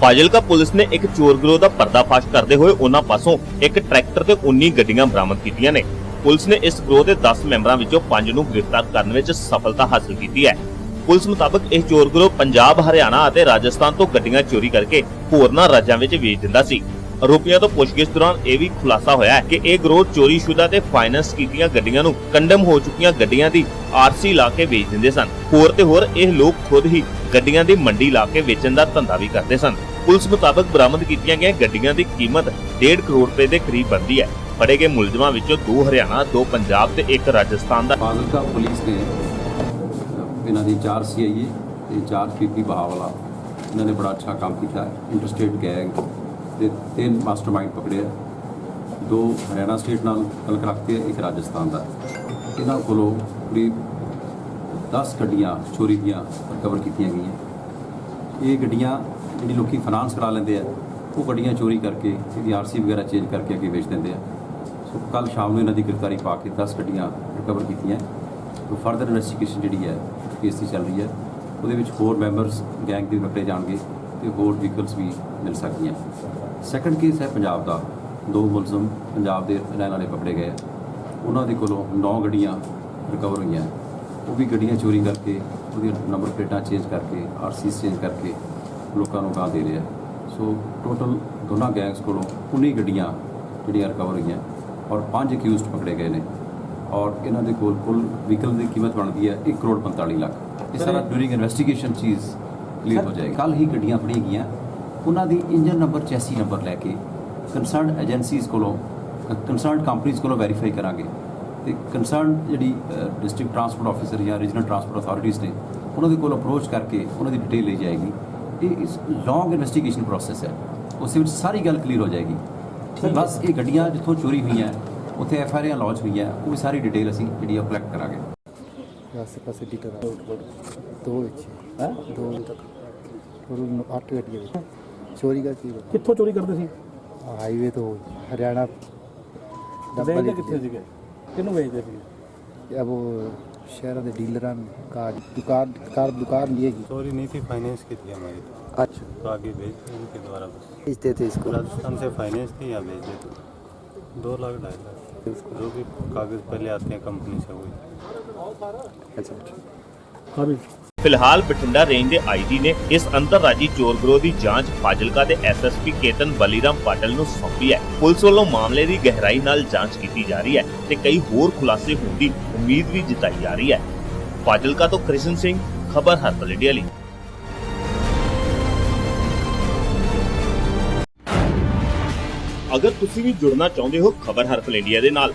Fazilka police ਨੇ ਇੱਕ ਚੋਰ ਗਰੋਹ ਦਾ ਪਰਦਾਫਾਸ਼ ਕਰਦੇ ਹੋਏ ਉਹਨਾਂ ਪਾਸੋਂ ਇੱਕ ਟਰੈਕਟਰ ਤੇ 19 ਗੱਡੀਆਂ ਬਰਾਮਦ ਕੀਤੀਆਂ ਨੇ। ਪੁਲਿਸ ਨੇ ਇਸ ਗਰੋਹ ਦੇ 10 ਮੈਂਬਰਾਂ ਵਿੱਚੋਂ 5 ਨੂੰ ਗ੍ਰਿਫਤਾਰ ਕਰਨ ਵਿੱਚ ਸਫਲਤਾ ਹਾਸਲ ਕੀਤੀ ਹੈ। ਪੁਲਿਸ ਮੁਤਾਬਕ ਇਹ ਚੋਰ ਗਰੋਹ ਪੰਜਾਬ, ਹਰਿਆਣਾ ਅਤੇ ਰਾਜਸਥਾਨ ਤੋਂ ਗੱਡੀਆਂ ਚੋਰੀ ਕਰਕੇ ਹੋਰਨਾਂ ਰਾਜਾਂ ਵਿੱਚ ਵੇਚ ਦਿੰਦਾ ਸੀ। ਆਰੋਪੀਆਂ ਤੋਂ ਪੁੱਛਗਿੱਛ ਦੌਰਾਨ ਇਹ ਵੀ ਖੁਲਾਸਾ ਹੋਇਆ ਹੈ ਕਿ ਇਹ ਗਰੋਹ ਚੋਰੀਸ਼ੁਦਾ ਤੇ ਫਾਈਨੈਂਸ ਕੀਤੀਆਂ ਗੱਡੀਆਂ ਨੂੰ ਕੰਡਮ ਹੋ ਚੁੱਕੀਆਂ ਗੱਡੀਆਂ ਦੀ ਆਰਸੀ ਲਾ ਕੇ ਵੇਚ ਦਿੰਦੇ ਸਨ। ਹੋਰ ਤੇ ਹੋਰ ਇਹ ਲੋਕ ਖੁਦ ਹੀ ਗੱਡੀਆਂ ਦੀ ਮੰਡੀ ਲਾ ਕੇ ਵੇਚਣ ਦਾ ਧੰਦਾ ਵੀ ਕਰਦੇ ਸਨ। ਪੁਲਿਸ ਮੁਤਾਬਕ ਬਰਾਮਦ ਕੀਤੀਆਂ ਗਈਆਂ ਗੱਡੀਆਂ ਦੀ ਕੀਮਤ 1.5 ਕਰੋੜ ਰੁਪਏ ਦੇ ਕਰੀਬ ਬਣਦੀ ਹੈ। ਫੜੇ ਗਏ ਮੁਲਜ਼ਮਾਂ ਵਿੱਚੋਂ ਦੋ ਹਰਿਆਣਾ, ਦੋ ਪੰਜਾਬ ਤੇ ਇੱਕ ਰਾਜਸਥਾਨ ਦਾ ਫਾਜ਼ਿਲਕਾ ਪੁਲਿਸ ਨੇ, ਇਹਨਾਂ ਦੀ ਚਾਰ ਸੀਆਈਏ ਤੇ ਚਾਰ ਪੀਪੀ ਬਹਾਵਲਾ, ਇਹਨਾਂ ਨੇ ਬੜਾ ਅੱਛਾ ਕੰਮ ਕੀਤਾ, ਇੰਟਰਸਟੇਟ ਗੈਂਗ। ਦੇ ਤਿੰਨ ਮਾਸਟਰਮਾਈਂਡ ਪਕੜੇ ਆ ਦੋ ਹਰਿਆਣਾ ਸਟੇਟ ਨਾਲ ਤਲਕ ਰੱਖਦੇ ਆ ਇੱਕ ਰਾਜਸਥਾਨ ਦਾ। ਇਹਨਾਂ ਕੋਲੋਂ ਕਰੀਬ 10 ਗੱਡੀਆਂ, ਚੋਰੀ ਦੀਆਂ ਰਿਕਵਰ ਕੀਤੀਆਂ ਗਈਆਂ। ਇਹ ਗੱਡੀਆਂ ਜਿਹੜੀ ਲੋਕੀ ਫਾਈਨਾਂਸ ਕਰਾ ਲੈਂਦੇ ਆ, ਉਹ ਗੱਡੀਆਂ ਚੋਰੀ ਕਰਕੇ, ਇਹਦੀ ਆਰਸੀ ਵਗੈਰਾ ਚੇਂਜ ਕਰਕੇ ਅੱਗੇ ਵੇਚ ਦਿੰਦੇ ਆ। ਸੋ ਕੱਲ ਸ਼ਾਮ ਨੂੰ ਇਹਨਾਂ ਦੀ ਗ੍ਰਿਫਤਾਰੀ ਪਾ ਕੇ 10 ਗੱਡੀਆਂ ਰਿਕਵਰ ਕੀਤੀਆਂ। ਸੋ ਫਰਦਰ ਇਨਵੈਸਟੀਗੇਸ਼ਨ ਜਿਹੜੀ ਹੈ ਕੇਸ ਦੀ ਚੱਲ ਰਹੀ ਹੈ। ਉਹਦੇ ਵਿੱਚ ਹੋਰ ਮੈਂਬਰਸ ਗੈਂਗ ਦੇ ਪਕੜੇ ਜਾਣਗੇ ਤੇ ਹੋਰ ਵਹੀਕਲਸ ਵੀ ਮਿਲ ਸਕਦੀਆਂ। ਸੈਕੰਡ ਕੇਸ ਹੈ ਪੰਜਾਬ ਦਾ। ਦੋ ਮੁਲਜ਼ਮ ਪੰਜਾਬ ਦੇ ਰਹਿਣ ਵਾਲੇ ਪਕੜੇ ਗਏ। ਉਹਨਾਂ ਦੇ ਕੋਲੋਂ 9 ਗੱਡੀਆਂ ਰਿਕਵਰ ਹੋਈਆਂ। ਉਹ ਵੀ ਗੱਡੀਆਂ ਚੋਰੀ ਕਰਕੇ ਉਹਦੀਆਂ ਨੰਬਰ ਪਲੇਟਾਂ ਚੇਂਜ ਕਰਕੇ ਆਰਸੀ ਚੇਂਜ ਕਰਕੇ ਲੋਕਾਂ ਨੂੰ ਗਾਂ ਦੇ ਰਿਹਾ ਸੋ ਟੋਟਲ ਦੋਨਾਂ ਗੈਂਗਸ ਕੋਲੋਂ 19 ਗੱਡੀਆਂ ਜਿਹੜੀਆਂ ਰਿਕਵਰ ਹੋਈਆਂ ਔਰ ਪੰਜ ਅਕਿਊਜ਼ਡ ਪਕੜੇ ਗਏ ਨੇ। ਔਰ ਇਹਨਾਂ ਦੇ ਕੋਲ ਕੁੱਲ ਵਹੀਕਲ ਦੀ ਕੀਮਤ ਬਣਦੀ ਹੈ 1 ਕਰੋੜ 45 ਲੱਖ। ਇਹ ਸਾਰਾ ਡੂਰਿੰਗ ਇਨਵੈਸਟੀਗੇਸ਼ਨ ਚੀਜ਼ ਕਲੀਅਰ ਹੋ ਜਾਏਗੀ। ਕੱਲ ਹੀ ਗੱਡੀਆਂ ਫੜੀਆਂ ਗਈਆਂ। ਉਹਨਾਂ ਦੀ ਇੰਜਨ ਨੰਬਰ ਚੈਸੀ ਨੰਬਰ ਲੈ ਕੇ ਕੰਸਰਨਡ ਏਜੰਸੀਜ਼ ਕੋਲੋਂ ਕੰਸਰਨਡ ਕੰਪਨੀਆਂ ਕੋਲੋਂ ਵੈਰੀਫਾਈ ਕਰਾਂਗੇ। ਤੇ ਕੰਸਰਨਡ ਜਿਹੜੀ ਡਿਸਟ੍ਰਿਕਟ ਟਰਾਂਸਪੋਰਟ ਆਫੀਸਰ ਜਾਂ ਰੀਜਨਲ ਟਰਾਂਸਪੋਰਟ ਅਥਾਰਟੀਜ਼ ਨੇ ਉਹਨਾਂ ਦੇ ਕੋਲ ਅਪਰੋਚ ਕਰਕੇ ਉਹਨਾਂ ਦੀ ਡਿਟੇਲ ਲਈ ਜਾਏਗੀ। ਇਹ ਇਸ ਲੌਂਗ ਇਨਵੈਸਟੀਗੇਸ਼ਨ ਪ੍ਰੋਸੈਸ ਹੈ। ਉਸ ਵਿੱਚ ਸਾਰੀ ਗੱਲ ਕਲੀਅਰ ਹੋ ਜਾਏਗੀ। ਬਸ ਇਹ ਗੱਡੀਆਂ ਜਿੱਥੋਂ ਚੋਰੀ ਹੋਈਆਂ ਉੱਥੇ ਐਫ ਆਈ ਆਰ ਲਾਂਚ ਹੋਈਆਂ ਉਹ ਵੀ ਸਾਰੀ ਡਿਟੇਲ ਅਸੀਂ ਜਿਹੜੀ ਆ ਕਲੈਕਟ ਕਰਾਂਗੇ। ਆਸੇ ਪਾਸੇ ਡੀਟਰ ਦੋ ਵਿੱਚ। ਹੈ? ਦੋ ਤੱਕ ਟੋਟਲ ਅੱਠ ਗੱਡੀਆਂ ਵਿੱਚ ਚੋਰੀ ਦਾ ਕੀ ਕਿੱਥੋਂ ਚੋਰੀ ਕਰਦੇ ਸੀ ਹਾਈਵੇ ਤੋਂ ਹਰਿਆਣਾ ਵੇਚਦੇ ਕਿੱਥੇ ਸੀਗੇ ਕਿਹਨੂੰ ਵੇਚਦੇ ਸੀ अब वो शहरों के डीलर का दुकान कार दुकान लिएगी चोरी नहीं थी फाइनेंस की थी हमारी तो अच्छा तो आगे भेज थे उनके द्वारा बस बेचते थे इसको राजस्थान से फाइनेंस थी या भेज देते दो लाख ढाई लाख जो भी कागज पहले आते हैं कंपनी से वही अच्छा ਹਾਂ ਵੀ ਫਿਲਹਾਲ ਬਠਿੰਡਾ ਰੇਂਜ ਦੇ ਆਈਜੀ ਨੇ ਇਸ ਅੰਤਰਰਾਜੀ ਚੋਰ ਗਰੋਹ ਦੀ ਜਾਂਚ ਫਾਜ਼ਿਲਕਾ ਦੇ ਐਸਐਸਪੀ ਕੇਤਨ ਬਲੀਰਾਮ ਪਾਟਲ ਨੂੰ ਸੌਂਪੀ ਹੈ। ਪੁਲਿਸ ਵੱਲੋਂ ਮਾਮਲੇ ਦੀ ਗਹਿਰਾਈ ਨਾਲ ਜਾਂਚ ਕੀਤੀ ਜਾ ਰਹੀ ਹੈ ਤੇ ਕਈ ਹੋਰ ਖੁਲਾਸੇ ਹੋਣ ਦੀ ਉਮੀਦ ਵੀ ਜਤਾਈ ਜਾ ਰਹੀ ਹੈ। ਫਾਜ਼ਿਲਕਾ ਤੋਂ ਕ੍ਰਿਸ਼ਨ ਸਿੰਘ, ਖਬਰ ਹਰਪਲ ਇੰਡੀਆ ਲਈ। ਅਗਰ ਤੁਸੀਂ ਵੀ ਜੁੜਨਾ ਚਾਹੁੰਦੇ ਹੋ, ਖਬਰ ਹਰਪਲ ਇੰਡੀਆ ਦੇ ਨਾਲ।